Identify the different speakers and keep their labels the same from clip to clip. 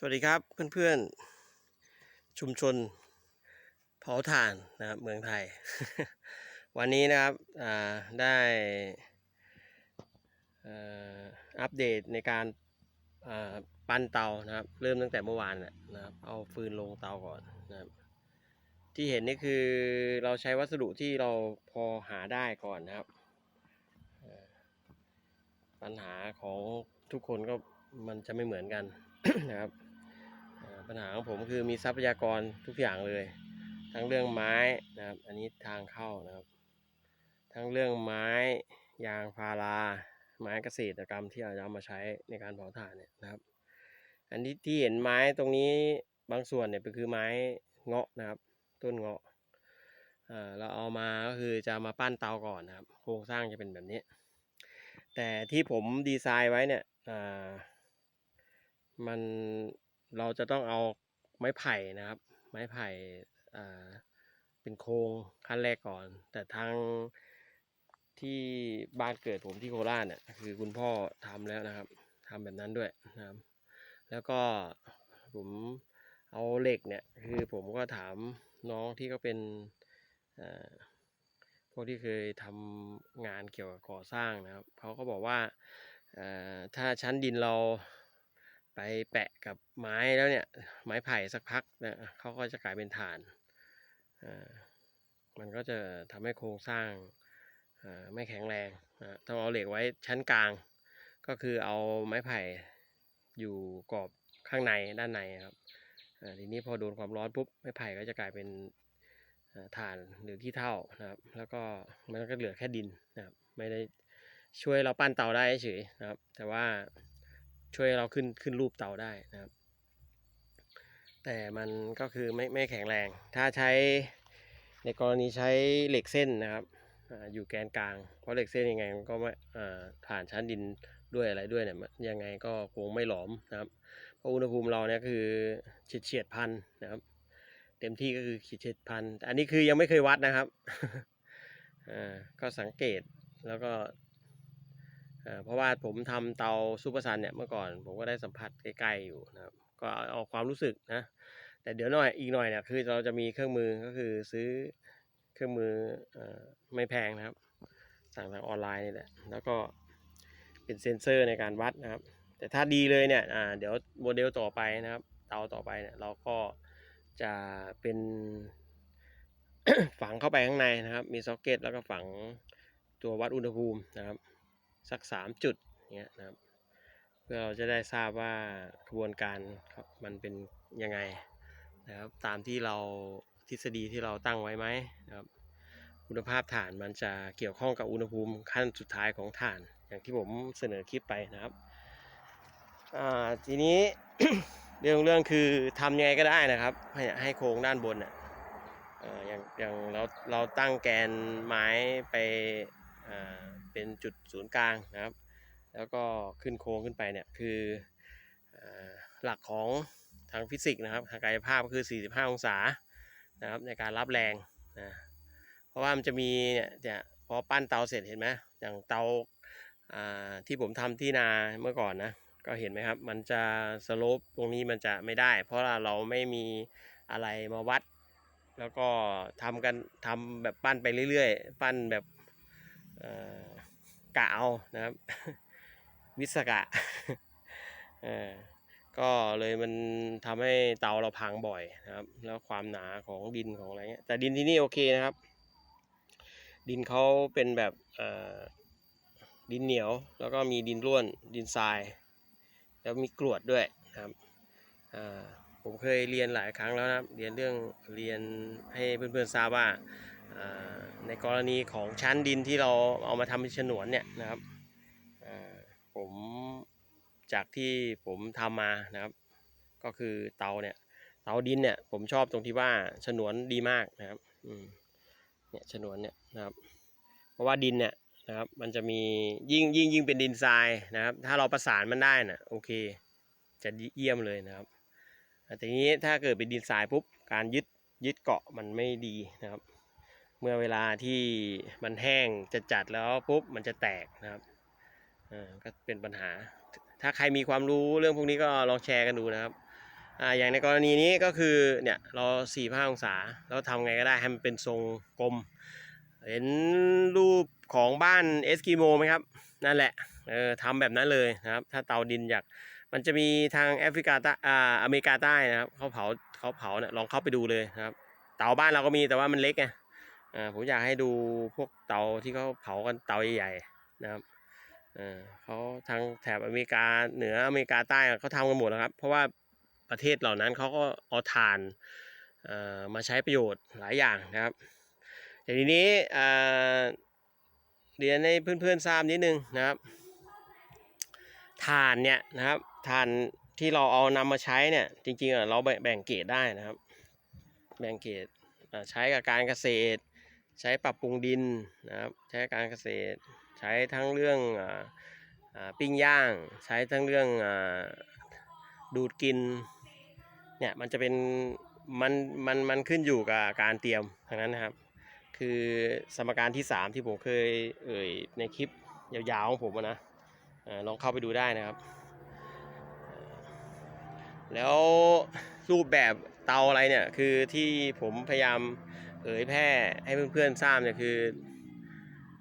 Speaker 1: สวัสดีครับเพื่อนๆ ชุมชนเผาถ่านนะครับเมืองไทย วันนี้นะครับได้อัปเดตในการปั้นเตานะครับ เริ่มตั้งแต่เมื่อวานนะครับเอาฟืนลงเตาก่อนนะครับที่เห็นนี่คือเราใช้วัสดุที่เราพอหาได้ก่อนนะครับ ปัญหาของทุกคนก็มันจะไม่เหมือนกันนะครับ ปัญหาของผมคือมีทรัพยากรทุกอย่างเลย ทั้งเรื่องไม้นะครับ อันนี้ทางเข้านะครับ ทั้งเรื่องไม้ยางพารา ไม้เกษตรกรรมที่เราจะเอามาใช้ในการเผาถ่านเนี่ยนะครับ อันที่ที่เห็นไม้ตรงนี้บางส่วนเนี่ยก็คือไม้เงาะนะครับ ต้นเงาะอ่าเราเอามาก็คือจะมาปั้นเตาก่อนนะครับ โครงสร้างจะเป็นแบบนี้ แต่ที่ผมดีไซน์ไว้เนี่ยอ่ามัน เราจะต้องเอาไม้ไผ่นะครับ ไม้ไผ่เป็นโครงขั้นแรกก่อน แต่ทางที่บ้านเกิดผมที่โคราชเนี่ยคือคุณพ่อทำแล้วนะครับทำแบบนั้นด้วยนะครับ แล้วก็ผมเอาเหล็กเนี่ยคือผมก็ถามน้องที่เขาเป็นพวกที่เคยทำงานเกี่ยวกับก่อสร้างนะครับเขาก็บอกว่าถ้าชั้นดินเรา ไปแปะกับไม้แล้วเนี่ย ไม้ไผ่สักพักเนี่ยเขาก็จะกลายเป็นฐานอ่ามันก็จะทำให้โครงสร้างอ่าไม่แข็งแรงอ่าต้องเอาเหล็กไว้ชั้นกลาง ก็คือเอาไม้ไผ่อยู่กรอบข้างในด้านในครับอ่าทีนี้พอโดนความร้อนปุ๊บไม้ไผ่ก็จะกลายเป็นอ่าถ่านหรือขี้เถ้านะครับ แล้วก็มันก็เหลือแค่ดินนะครับ ไม่ได้ช่วยเราปั้นเตาได้เฉยนะครับ แต่ว่า ช่วยเราขึ้นขึ้นรูปเตาได้นะครับ แต่มันก็คือไม่ไม่แข็งแรง ถ้าใช้ในกรณีใช้เหล็กเส้นนะครับออยู่แกนกลาง เพราะเหล็กเส้นยังไงมันก็ไม่ผ่านชั้นดินด้วยอะไรด้วยเนี่ยยังไงก็คงไม่หลอมนะครับเพราะอุณหภูมิเราเนี่ยคือเฉียดเฉียดพันนะครับ เต็มที่ก็คือขีดเฉียดพันแต่อันนี้คือยังไม่เคยวัดนะครับอ่าก็สังเกตแล้วก็ เพราะว่าผมทำเตาซูเปอร์ซันเนี่ยเมื่อก่อนผมก็ได้สัมผัสใกล้ๆอยู่นะครับก็เอาความรู้สึกนะแต่เดี๋ยวหน่อยอีกหน่อยเนี่ยคือเราจะมีเครื่องมือก็คือซื้อเครื่องมืออไม่แพงนะครับ สั่งทางออนไลน์นี่แหละแล้วก็เป็นเซ็นเซอร์ในการวัดนะครับ แต่ถ้าดีเลยเนี่ยเดี๋ยวโมเดลต่อไปนะครับ เตาต่อไปเนี่ยเราก็จะเป็นฝังเข้าไปข้างในนะครับ มีซ็อกเก็ตแล้วก็ฝังตัววัดอุณหภูมินะครับ สักสามจุดเงี้ยนะครับ เพื่อเราจะได้ทราบว่ากระบวนการครับมันเป็นยังไงนะครับตามที่เราทฤษฎีที่เราตั้งไว้ไหมนะครับคุณภาพถ่านมันจะเกี่ยวข้องกับอุณหภูมิขั้นสุดท้ายของถ่าน อย่างที่ผมเสนอคลิปไปนะครับทีนี้เรื่องเรื่องคือทำยังไงก็ได้นะครับ ให้ให้โครงด้านบนเนี่ยอ่ออย่างอย่างเราเราตั้งแกนไม้ไป เป็นจุดศูนย์กลางนะครับ แล้วก็ขึ้นโค้งขึ้นไปเนี่ยคืออหลักของทางฟิสิกส์นะครับทางกายภาพก็คือ 45 องศานะครับในการรับแรงนะเพราะว่ามันจะมีเนี่ยเนี่ยพอปั้นเตาเสร็จเห็นไหมอย่างเตาที่ผมทำที่นาเมื่อก่อนนะก็เห็นไหมครับ มันจะสโลปตรงนี้มันจะไม่ได้ เพราะเราไม่มีอะไรมาวัด แล้วก็ทำกันทำแบบปั้นไปเรื่อยๆ ปั้นแบบ กะเอานะครับ วิศกะก็เลยมันทำให้เตาเราพังบ่อยนะครับ แล้วความหนาของดินของอะไรเงี้ยแต่ดินที่นี่โอเคนะครับ ดินเขาเป็นแบบดินเหนียว แล้วก็มีดินร่วนดินทราย แล้วมีกรวดด้วยนะครับผมเคยเรียนหลายครั้งแล้วนะครับ เรียนเรื่องเรียนให้เพื่อนๆทราบว่า ในกรณีของชั้นดินที่เราเอามาทำเป็นฉนวนเนี่ยนะครับผมจากที่ผมทำมานะครับ ก็คือเตาเนี่ยเตาดินเนี่ยผมชอบตรงที่ว่าฉนวนดีมากนะครับเนี่ยฉนวนเนี่ยนะครับ เพราะว่าดินเนี่ยนะครับ มันจะมียิ่งยิ่งยิ่งเป็นดินทรายนะครับ ถ้าเราประสานมันได้น่ะโอเค จะเยี่ยมเลยนะครับแต่ทีนี้ถ้าเกิดเป็นดินทรายปุ๊บการยึดยึดเกาะมันไม่ดีนะครับ เมื่อเวลาที่มันแห้งจะจัดๆแล้วปุ๊บมันจะแตกนะครับอ่าก็เป็นปัญหา ถ้าใครมีความรู้เรื่องพวกนี้ก็ลองแชร์กันดูนะครับอ่าอย่างในกรณีนี้ก็คือเนี่ยเราสี่ห้าองศาแล้วทำไงก็ได้ให้มันเป็นทรงกลม เห็นรูปของบ้านเอสกิโมไหมครับ นั่นแหละเออทำแบบนั้นเลยนะครับ ถ้าเตาดินอยากมันจะมีทางแอฟริกาใต้อ่าอเมริกาใต้นะครับเขาเผาเขาเผาเนี่ยลองเข้าไปดูเลยนะครับ เตาบ้านเราก็มีแต่ว่ามันเล็กไง ผมอยากให้ดูพวกเตาที่เขาเผากันเตาใหญ่ๆนะครับเขาทางแถบอเมริกาเหนืออเมริกาใต้เขาทำกันหมดแล้วครับ เพราะว่าประเทศเหล่านั้นเขาก็เอาถ่านมาใช้ประโยชน์หลายอย่างนะครับแต่ทีนี้เรียนให้เพื่อนๆทราบนิดนึงนะครับถ่านเนี่ยนะครับถ่านที่เราเอานำมาใช้เนี่ยจริงๆเราแบ่งเกรดได้นะครับ แบ่งเกรดใช้กับการเกษตร ใช้ปรับปรุงดินนะครับ ใช้การเกษตร ใช้ทั้งเรื่องอปิ้งย่าง ใช้ทั้งเรื่องอดูดกิน เนี่ยมันจะเป็นมันมันมันขึ้นอยู่กับการเตรียมทั้งนั้นนะครับ คือสมการที่ 3 ที่ผมเคยเอ่ยในคลิปยาวๆของผมนะลองเข้าไปดูได้นะครับ แล้วรูปแบบเตาอะไรเนี่ย คือที่ผมพยายาม เผยแพร่ให้เพื่อนๆทราบเนี่ยคือ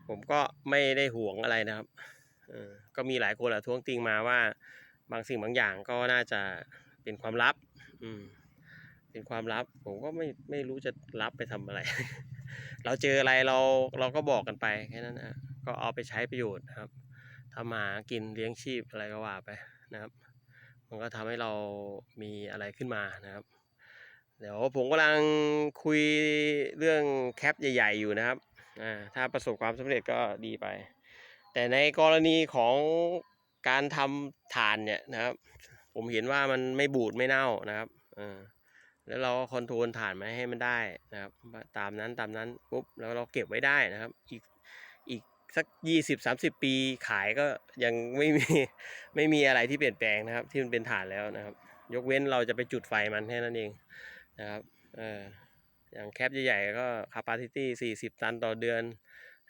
Speaker 1: ผมก็ไม่ได้ห่วงอะไรนะครับอก็มีหลายคนแหละท้วงติงมาว่า บางสิ่งบางอย่างก็น่าจะเป็นความลับ อืมเป็นความลับ ผมก็ไม่ไม่รู้จะรับไปทำอะไร เราเจออะไรเราเราก็บอกกันไปแค่นั้นนะก็เอาไปใช้ประโยชน์นะครับทำมาหากินเลี้ยงชีพอะไรก็ว่าไปนะครับ มันก็ทำให้เรามีอะไรขึ้นมานะครับ เดี๋ยวผมกำลังคุยเรื่องแคปใหญ่ ๆ อยู่นะครับอ่าถ้าประสบความสำเร็จก็ดีไป แต่ในกรณีของการทำฐานเนี่ยนะครับ ผมเห็นว่ามันไม่บูดไม่เน่านะครับเออแล้วเราก็คอนโทรลฐานมาให้มันได้นะครับ ตามนั้นตามนั้นปุ๊บแล้วเราเก็บไว้ได้นะครับ อีกอีกสักยี่สิบสามสิบปีขายก็ยังไม่มีไม่มีอะไรที่เปลี่ยนแปลงนะครับ ที่มันเป็นฐานแล้วนะครับ ยกเว้นเราจะไปจุดไฟมันแค่นั้นเอง นะครับเอออย่างแคปใหญ่ๆก็ capacity สี่สิบตันต่อเดือน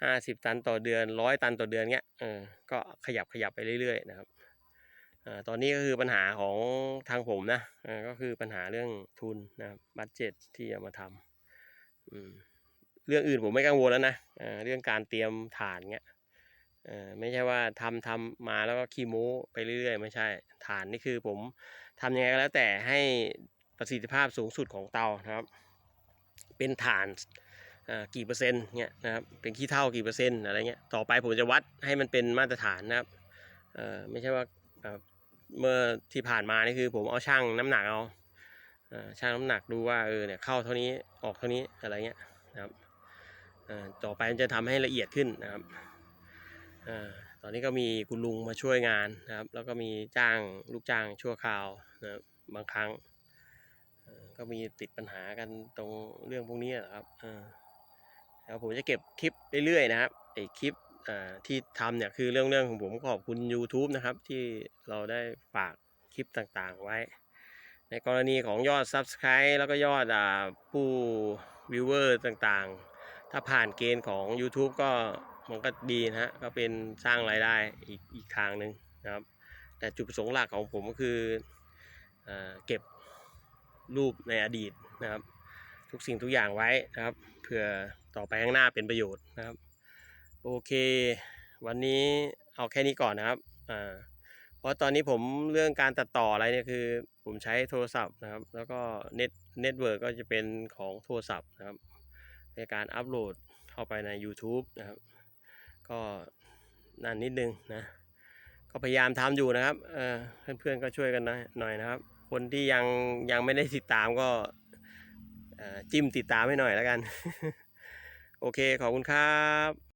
Speaker 1: ห้าสิบตันต่อเดือนร้อยตันต่อเดือนเงี้ยเออก็ขยับขยับไปเรื่อยๆนะครับอตอนนี้ก็คือปัญหาของทางผมนะอก็คือปัญหาเรื่องทุนนะครับบัตเจ็ตที่เอามาทำเรื่องอื่นผมไม่กังวลแล้วนะเรื่องการเตรียมฐานเงี้ยไม่ใช่ว่าทำทำมาแล้วก็ขี้โม้ไปเรื่อยๆ ไม่ใช่ ฐานนี่คือผมทำยังไงก็แล้วแต่ให้ ประสิทธิภาพสูงสุดของเตานะครับ เป็นฐานกี่เปอร์เซ็นต์เงี้ยนะครับเป็นขี้เท่ากี่เปอร์เซ็นต์อะไรเงี้ยต่อไปผมจะวัดให้มันเป็นมาตรฐานนะครับเออไม่ใช่ว่าเมื่อที่ผ่านมานี่คือผมเอาช่างน้ำหนักเอาช่างน้ำหนักดูว่าเออเนี่ยเข้าเท่านี้ออกเท่านี้อะไรเงี้ยนะครับเอ่อต่อไปมันจะทำให้ละเอียดขึ้นนะครับเอ่อตอนนี้ก็มีคุณลุงมาช่วยงานนะครับ แล้วก็มีจ้างลูกจ้างชั่วคราวนะครับบางครั้ง ก็มีติดปัญหากันตรงเรื่องพวกนี้แหละครับแล้วผมจะเก็บคลิปเรื่อยๆนะครับไอคลิปที่ทำเนี่ยคือเรื่องเรื่องของผมขอบคุณ YouTube นะครับ ที่เราได้ฝากคลิปต่างๆไว้ ในกรณีของยอด Subscribe แล้วก็ยอดอผู้วิวเวอร์ต่างๆ ถ้าผ่านเกณฑ์ของ YouTube ก็มันก็ดีนะฮะก็เป็นสร้างรายได้อีกอีกทางหนึ่งนะครับ แต่จุดประสงค์หลักของผมก็คืออเก็บ รูปในอดีตนะครับ ทุกสิ่งทุกอย่างไว้นะครับเพื่อต่อไปข้างหน้าเป็นประโยชน์นะครับ โอเค วันนี้เอาแค่นี้ก่อนนะครับอ่าเพราะตอนนี้ผมเรื่องการตัดต่ออะไรเนี่ยคือ ผมใช้โทรศัพท์นะครับ แล้วก็เน็ตเน็ตเวิร์กก็จะเป็นของโทรศัพท์นะครับ ในการอัปโหลดเข้าไปใน YouTube นะครับ ก็นั่นนิดนึงนะก็พยายามทำอยู่นะครับเเพื่อนๆก็ช่วยกันนะหน่อยนะครับ คนที่ยังยังไม่ได้ติดตามก็จิ้มติดตามให้หน่อยแล้วกัน โอเคขอบคุณครับ